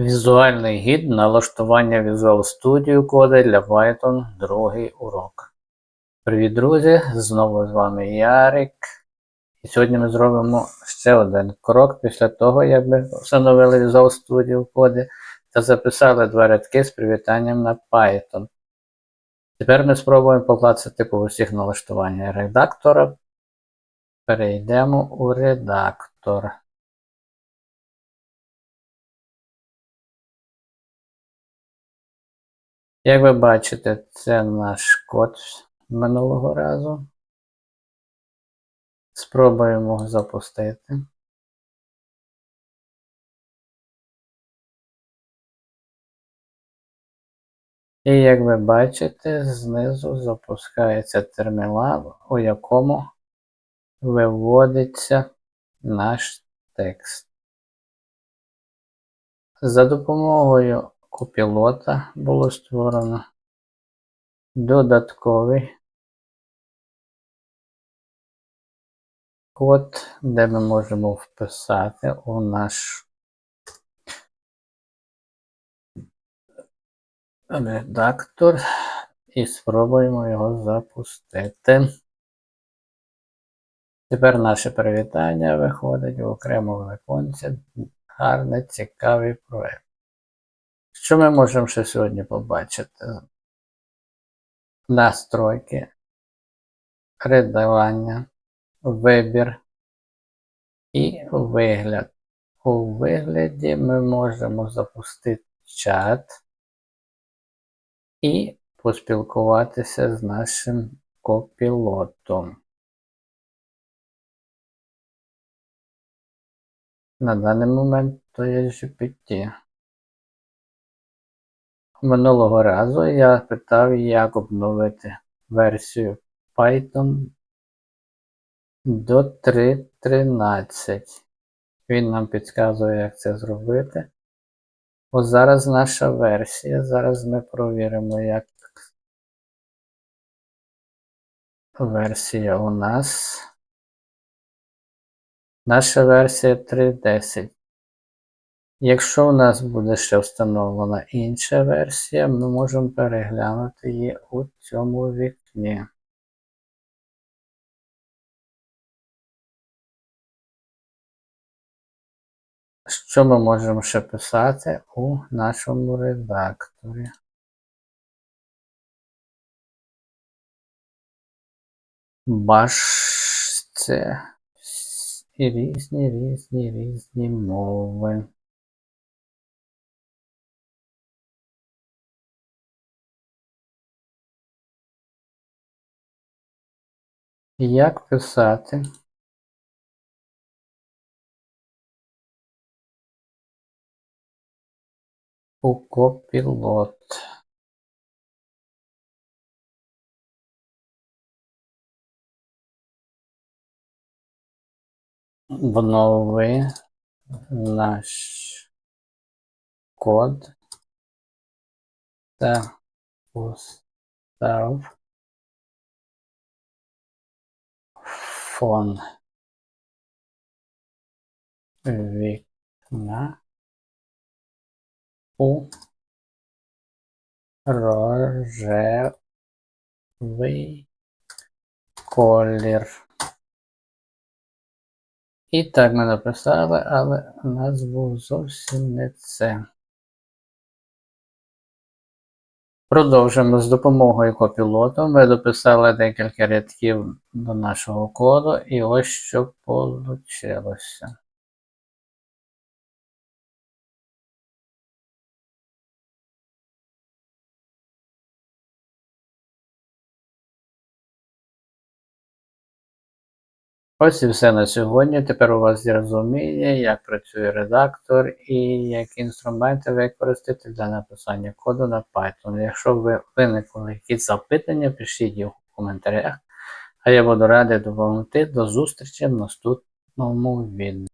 Візуальний гід налаштування Visual Studio коди для Python другий урок. Привіт, друзі! Знову з вами Ярик. І сьогодні ми зробимо ще один крок після того, як ми встановили Visual Studio коди та записали два рядки з привітанням на Python. Тепер ми спробуємо поклацати по усіх налаштуваннях редактора. Перейдемо у редактор. Як ви бачите, це наш код минулого разу. Спробуємо запустити. І як ви бачите, знизу запускається термінал, у якому виводиться наш текст. За допомогою копілота було створено додатковий код, де ми можемо вписати у наш редактор і спробуємо його запустити. Тепер наше привітання виходить в окремому віконці. Гарний, цікавий проект. Що ми можемо ще сьогодні побачити? Настройки, редагування, вибір і вигляд. У вигляді ми можемо запустити чат і поспілкуватися з нашим копілотом. На даний момент то є GPT. Минулого разу я питав, як обновити версію Python до 3.13. Він нам підказує, як це зробити. Ось зараз наша версія. Зараз ми провіримо, як версія у нас. Наша версія 3.10. Якщо у нас буде ще встановлена інша версія, ми можемо переглянути її у цьому вікні. Що ми можемо ще писати у нашому редакторі? Бачте і різні різні різні мови. Як писати? У копілот. Внови наш код та постав фон вікна у рожевий колір. І так ми написали, але у нас був зовсім не це. Продовжуємо з допомогою копілоту. Ми дописали декілька рядків до нашого коду, і ось що вийшло. Ось і все на сьогодні. Тепер у вас є розуміння, як працює редактор і які інструменти використати для написання коду на Python. Якщо ви виникли якісь запитання, пишіть їх у коментарях, а я буду радий допомогти. До зустрічі в наступному відео.